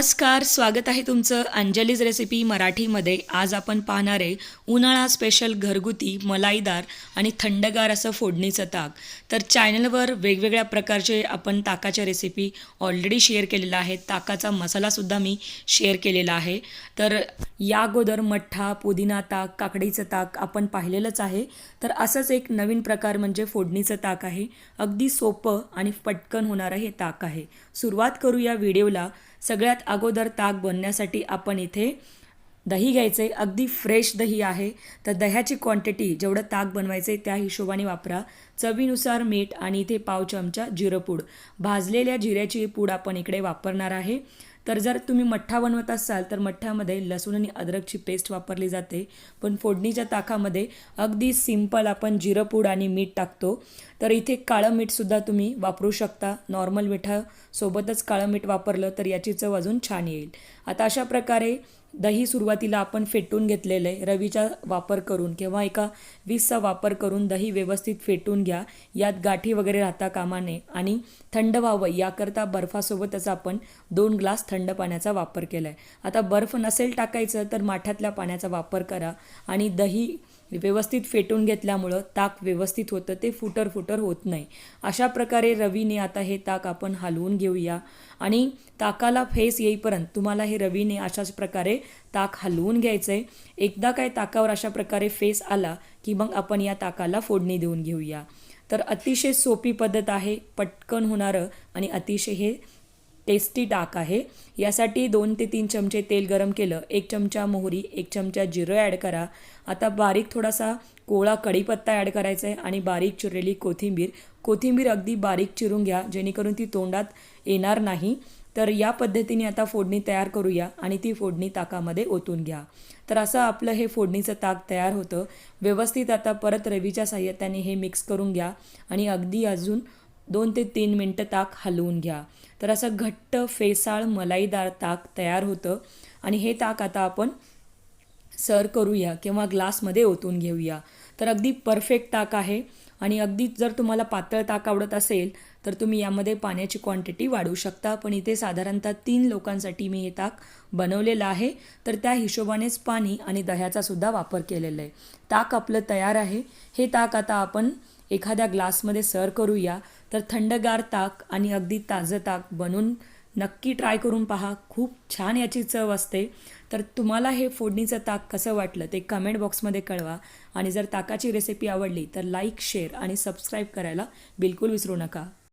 नमस्कार स्वागत आहे तुमचं अंजलीज रेसिपी मराठीमध्ये. आज आपण पाहणार आहे उन्हाळा स्पेशल घरगुती मलाईदार आणि थंडगार असं फोडणीचं ताक. तर चॅनलवर वेगवेगळ्या प्रकारचे आपण ताकाच्या रेसिपी ऑलरेडी शेअर केलेल्या आहेत ताकाचा मसालासुद्धा मी शेअर केलेला आहे. तर या अगोदर मठ्ठा पुदिना ताक काकडीचं ताक आपण पाहिलेलंच आहे. तर असंच एक नवीन प्रकार म्हणजे फोडणीचं ताक आहे. अगदी सोपं आणि पटकन होणारं हे ताक आहे. सुरुवात करू या व्हिडिओला. सगळ्यात अगोदर ताक बनण्यासाठी आपण इथे दही घ्यायचे अगदी फ्रेश दही आहे. तर दह्याची क्वांटिटी जेवढं ताक बनवायचे त्या हिशोबाने वापरा. चवीनुसार मीठ आणि इथे पाव चमचा जिरं पूड. भाजलेल्या जिऱ्याची पूड आपण इकडे वापरणार आहे. तर जर तुम्ही मठ्ठा बनवत असाल तर मठ्ठ्यामध्ये लसूण आणि अद्रकची पेस्ट वापरली जाते. पण फोडणीच्या ताकामध्ये अगदी सिंपल आपण जिरं पूड आणि मीठ टाकतो. तर इथे काळं मीठसुद्धा तुम्ही वापरू शकता. नॉर्मल मिठासोबतच काळं मीठ वापरलं तर याची चव अजून छान येईल. आता अशा प्रकारे दही सुरुवातीला आपण फेटून घेतलेलं आहे रवीचा वापर करून किंवा एका वीसचा वापर करून दही व्यवस्थित फेटून घ्या. यात गाठी वगैरे राहता कामा नये. आणि थंड व्हावं याकरता बर्फासोबतच आपण दोन ग्लास थंड पाण्याचा वापर केला आहे आता बर्फ नसेल टाकायचं तर माठातल्या पाण्याचा वापर करा आणि दही व्यवस्थित फेटून घेतल्यामुळं ताक व्यवस्थित होतं ते फुटर फुटर होत नाही. अशा प्रकारे रवीने आता हे ताक आपण हलवून घेऊया. आणि ताकाला फेस येईपर्यंत तुम्हाला हे रवीने अशाच प्रकारे ताक हलवून घ्यायचं आहे एकदा काय ताकावर अशा प्रकारे फेस आला की मग आपण या ताकाला फोडणी देऊन घेऊया. तर अतिशय सोपी पद्धत आहे पटकन होणारं आणि अतिशय हे टेस्टी टाक आहे. यासाठी दोन ते तीन चमचे तेल गरम केलं एक चमचा मोहरी एक चमचा जिरं ॲड करा. आता बारीक थोडासा कोळा कढीपत्ता ॲड करायचा आहे आणि बारीक चिरलेली कोथिंबीर. कोथिंबीर अगदी बारीक चिरून घ्या जेणेकरून ती तोंडात येणार नाही. तर या पद्धतीने आता फोडणी तयार करूया आणि ती फोडणी ताकामध्ये ओतून घ्या. तर असं आपलं हे फोडणीचं ताक तयार होतं. व्यवस्थित आता परत रवीच्या साह्यात्याने हे मिक्स करून घ्या आणि अगदी अजून दोन ते तीन मिनटं ताक हलवून घ्या. तर असं घट्ट फेसाळ मलाईदार ताक तयार होतं. आणि हे ताक आता आपण सर्व करूया किंवा ग्लासमध्ये ओतून घेऊया. तर अगदी परफेक्ट ताक आहे. आणि अगदी जर तुम्हाला पातळ ताक आवडत असेल तर तुम्ही यामध्ये पाण्याची क्वांटिटी वाढवू शकता. पण इथे साधारणतः तीन लोकांसाठी मी हे ताक बनवलेलं आहे. तर त्या हिशोबानेच पाणी आणि दह्याचा सुद्धा वापर केलेला आहे. ताक आपलं तयार आहे. हे ताक आता आपण एखाद्या ग्लासमध्ये सर करूया तर थंडगार ताक आणि अगदी ताजं ताक बनवून नक्की ट्राय करून पहा. खूप छान याची चव असते. तर तुम्हाला हे फोडणीचं ताक कसं वाटलं ते कमेंट बॉक्समध्ये कळवा. आणि जर ताकाची रेसिपी आवडली तर लाईक शेअर आणि सबस्क्राईब करायला बिलकुल विसरू नका.